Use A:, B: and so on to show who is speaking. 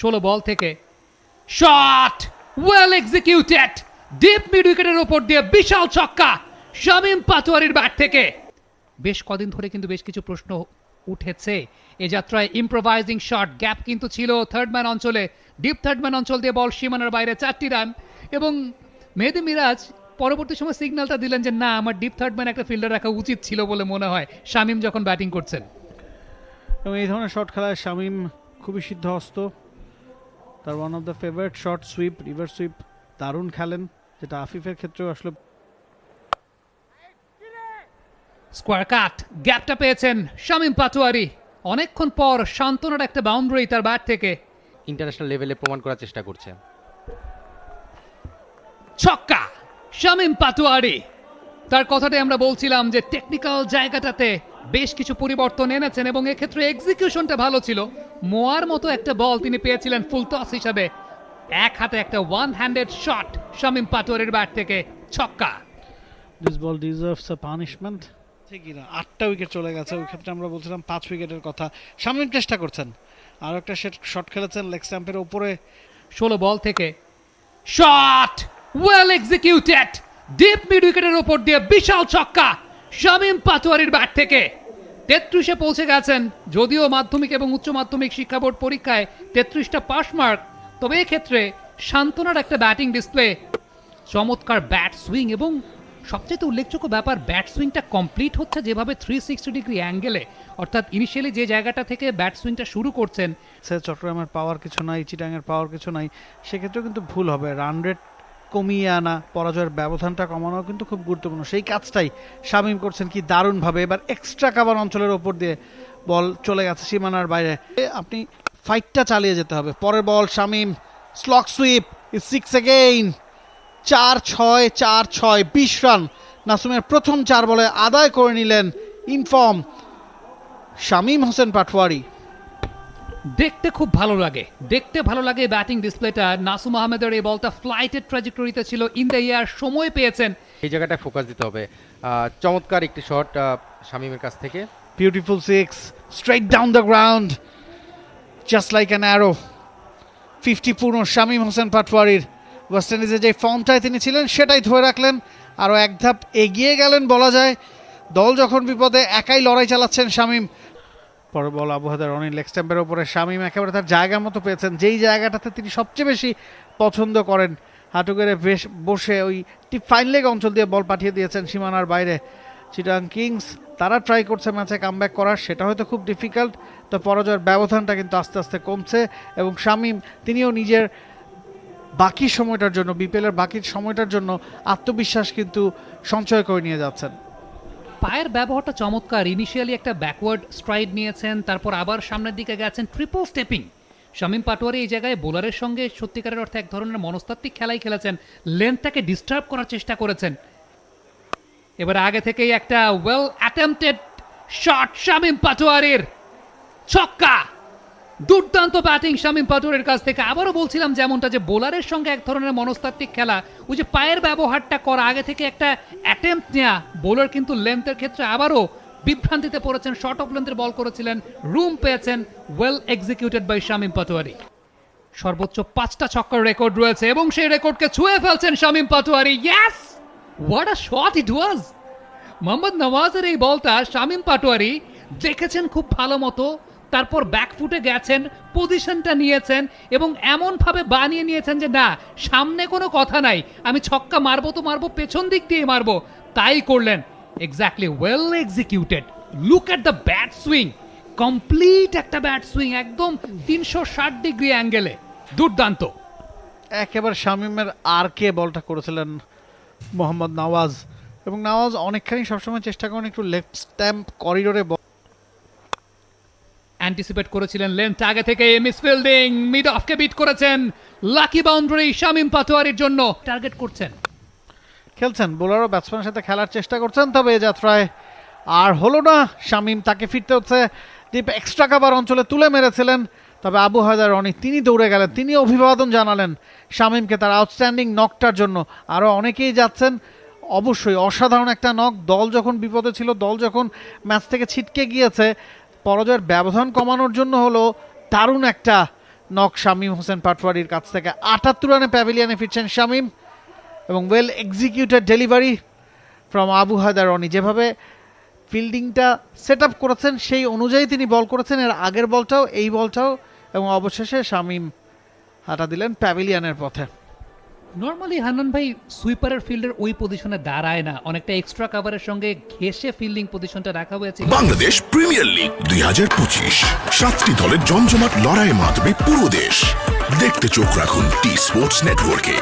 A: ষোলো বল থেকে। Shot well executed deep mid উইকেটের ওপর দিয়ে বিশাল ছক্কা শামিম পাটোয়ারির ব্যাট থেকে। বেশ কদিন ধরে কিন্তু বেশ কিছু প্রশ্ন উঠেছে। এ যাত্রায় ইম্প্রোভাইজিং শট গ্যাপ কিন্তু ছিল থার্ড ম্যান অঞ্চলে। ডিপ থার্ড ম্যান অঞ্চল দিয়ে বল সীমানার বাইরে, চারটি রান এবং মেহেদি মিরাজ পরবর্তী সময় সিগন্যালটা দিলেন যে, না, আমার ডিপ থার্ড ম্যান একটা ফিল্ডার রাখা উচিত ছিল বলে মনে হয়। শামিম যখন ব্যাটিং করছেন।
B: এবং এই ধরনের শট খেলায় শামিম খুবই সিদ্ধহস্ত। তার one of the favourite shot sweep reverse sweep দারুণ খেলেন যেটা আফিফের ক্ষেত্রেও আসলে
A: স্কোয়ার কাট গ্যাপটা পেয়েছেন শামিম পাটোয়ারি। অনেকক্ষণ পর শান্তনার একটা বাউন্ডারি তার ব্যাট থেকে।
C: ইন্টারন্যাশনাল লেভেলে প্রমাণ করার চেষ্টা করছে।
A: ছক্কা শামিম পাটোয়ারি। তার কথাটাই আমরা বলছিলাম যে টেকনিক্যাল জায়গাটাতে বেশ কিছু পরিবর্তন এনেছেন এবং এক্ষেত্রে এক্সিকিউশনটা ভালো ছিল। মোয়ার মতো একটা বল তিনি পেয়েছিলেন ফুল টস হিসাবে। এক হাতে একটা ওয়ান হ্যান্ডেড শট শামিম পাটোয়ারির ব্যাট থেকে ছক্কা।
B: This ball deserves a punishment ঠিকই না আটটা উইকেট চলে গেছে ওই ক্ষেত্রে আমরা বলছিলাম পাঁচ উইকেটের কথা। শামিম চেষ্টা করছেন আর একটা শট খেলেছেন লেগ স্ট্যাম্পের উপরে।
A: ষোলো বল থেকে shot well executed deep mid উইকেটের ওপর দিয়ে বিশাল ছক্কা শামিম পাটোয়ারির ব্যাট থেকে। তেত্রিশে পৌঁছে গেছেন, যদিও মাধ্যমিক এবং উচ্চ মাধ্যমিক শিক্ষা বোর্ড পরীক্ষায় তেত্রিশটা পাস মার্ক তবে এক্ষেত্রে সান্ত্বনার একটা ব্যাটিং ডিসপ্লে চমৎকার ব্যাট সুইং এবং সবচেয়ে উল্লেখযোগ্য ব্যাপার ব্যাট সুইংটা কমপ্লিট হচ্ছে যেভাবে থ্রি সিক্সটি ডিগ্রি অ্যাঙ্গেলে অর্থাৎ ইনিশিয়ালি যে জায়গাটা থেকে ব্যাট সুইংটা শুরু করছেন
B: সে চট্টগ্রামের পাওয়ার কিছু নাই চিটাঙের পাওয়ার কিছু নাই, সেক্ষেত্রেও কিন্তু ভুল হবে। রান রেট কমিয়ে আনা পরাজয়ের ব্যবধানটা কমানো কিন্তু খুব গুরুত্বপূর্ণ। সেই কাজটাই শামিম করছেন কি দারুণভাবে। এবার এক্সট্রা কাভার অঞ্চলের ওপর দিয়ে বল চলে গেছে সীমানার বাইরে। আপনি ফাইটটা চালিয়ে যেতে হবে। পরের ball Shamim slog sweep six again চার ছয় চার ছয়, বিশ রান নাসুমের প্রথম চার বলে আদায় করে নিলেন ইনফর্ম শামিম হোসেন পাটওয়ারি
A: দেখতে খুব ভালো লাগে। দেখতে ভালো লাগে ব্যাটিং ডিসপ্লেটা নাসুম আহমেদের এই বলটা ফ্লাইটের ট্র্যাজেক্টরিতে ছিল ইন দ্য ইয়ার সময় পেয়েছেন।
C: এই জায়গাটায় ফোকাস দিতে হবে। চমৎকার একটি শট শামিমের কাছ থেকে।
B: Beautiful six straight down the ground just like an arrow. Fifty পূর্ণ শামীম হোসেন পাটওয়ারির ওয়েস্ট ইন্ডিজের যে ফর্মটায় তিনি ছিলেন সেটাই ধরে রাখলেন। আরও এক ধাপ এগিয়ে গেলেন বলা যায়। দল যখন বিপদে একাই লড়াই চালাচ্ছেন শামীম। পরে বল আবহাওয়ার অনিল লেগ স্ট্যাম্পের ওপরে শামীম একেবারে তার জায়গা মতো পেয়েছেন। যেই জায়গাটাতে তিনি সবচেয়ে বেশি পছন্দ করেন হাঁটু বেশ বসে ওই টিপ ফাইন লেগ অঞ্চল দিয়ে বল পাঠিয়ে দিয়েছেন সীমানার বাইরে। চিটাং কিংস তারা ট্রাই করছে ম্যাচে কামব্যাক করার, সেটা হয়তো খুব ডিফিকাল্ট তো পরাজয়ের ব্যবধানটা কিন্তু আস্তে আস্তে কমছে এবং শামীম তিনিও নিজের বাকি সময়টার জন্য বিপিএলের বাকি সময়টার জন্য আত্মবিশ্বাস কিন্তু সঞ্চয় করে নিয়ে যাচ্ছেন।
A: পায়ের ব্যবহারটা চমৎকার। ইনিশিয়ালি একটা ব্যাকওয়ার্ড স্ট্রাইড নিয়েছেন, তারপর আবার সামনের দিকে গেছেন ট্রিপল স্টেপিং শামীম পাটোয়ারি এই জায়গায় বোলারের সঙ্গে সত্যিকারের অর্থে এক ধরনের মনস্তাত্ত্বিক খেলাই খেলেছেন লেন্থটাকে ডিস্টার্ব করার চেষ্টা করেছেন। এবার আগে থেকেই একটা ওয়েল অ্যাটেম্পটেড শট শামীম পাটোয়ারির ছক্কা। দুর্দান্ত ব্যাটিং শামীম পাটোয়ারির কাছ থেকে। আবারও বলছিলাম যেমনটা যে বোলারের সঙ্গে এক ধরনের মনস্তাত্ত্বিক খেলা, ওই যে পায়ের ব্যবহারটা করা, আগে থেকে একটা অ্যাটেম্প নেওয়া বোলার কিন্তু লেন্থের ক্ষেত্রে আবারও বিভ্রান্তিতে পড়েছেন শর্ট অফ লেন্থের বল করেছিলেন রুম পেয়েছেন well executed by Shamim Patwari. সর্বোচ্চ পাঁচটা ছক্কার রেকর্ড রয়েছে এবং সেই রেকর্ডকে ছুঁয়ে ফেলছেন Shamim Patwari. Yes what a shot it was Mohammad নওয়াজের এই বলটা শামীম পাটোয়ারি দেখেছেন খুব ভালো মতো। তারপর ব্যাকফুটে গেছেন পজিশনটা নিয়েছেন এবং এমনভাবে বানিয়ে নিয়েছেন যে, না, সামনে কোনো কথা নাই, আমি ছক্কা মারবো তো মারবো, পেছন দিক দিয়ে মারবো। তাই করলেন। Exactly well executed look at the bat swing complete একটা ব্যাট সুইং একদম তিনশো ষাট ডিগ্রি অ্যাঙ্গেলে দুর্দান্ত।
B: একেবারে শামিমের আর কে বলটা করেছিলেন মোহাম্মদ নওয়াজ। এবং নওয়াজ অনেকখানি সবসময় চেষ্টা করেন একটু লেফট স্ট্যাম্প করিডোরে
A: অ্যান্টিসিপেট করেছিলেন লেন্থ আগে থেকে মিস ফিল্ডিং মিড অফকে বিট করেছেন। লাকি বাউন্ডারি শামিম পাতোয়ারির জন্য টার্গেট করছেন।
B: খেলছেন বোলারও ব্যাটসম্যানের সাথে খেলার চেষ্টা করছেন, তবে এ যাত্রায় আর হলো না। শামীম তাকে ফিরতে হচ্ছে। দীপ এক্সট্রা কাভার অঞ্চলে তুলে মেরেছিলেন, তবে আবু হায়দার রনি তিনি দৌড়ে গেলেন, তিনি অভিবাদন জানালেন শামীমকে তার আউটস্ট্যান্ডিং নকটার জন্য। আরও অনেকেই যাচ্ছেন, অবশ্যই অসাধারণ একটা নক দল যখন বিপদে ছিল, দল যখন ম্যাচ থেকে ছিটকে গিয়েছে পরাজয়ের ব্যবধান কমানোর জন্য হলো দারুণ একটা নক শামীম হোসেন পাটওয়ারির কাছ থেকে আটাত্তর রানে প্যাভিলিয়নে ফিরছেন শামীম এবং well executed delivery from Abu Haider Rony. যেভাবে ফিল্ডিংটা সেট আপ করেছেন, সেই অনুযায়ী তিনি বল করেছেন। এর আগের বলটাও এই বলটাও এবং অবশেষে শামীম হাঁটা দিলেন প্যাভিলিয়নের পথে।
A: নর্মালি হান্নান ভাই সুইপারের ফিল্ডের ওই পজিশনে দাঁড়ায় না। অনেকটা এক্সট্রা কাভারের সঙ্গে ঘেসে ফিল্ডিং পজিশনটা রাখা হয়েছে
D: বাংলাদেশ প্রিমিয়ার লিগ দুই হাজার পঁচিশ। সাতটি দলের জমজমাট লড়াইয়ের মাতবে পুরো দেশ। দেখতে চোখ রাখুন টি স্পোর্টস নেটওয়ার্কে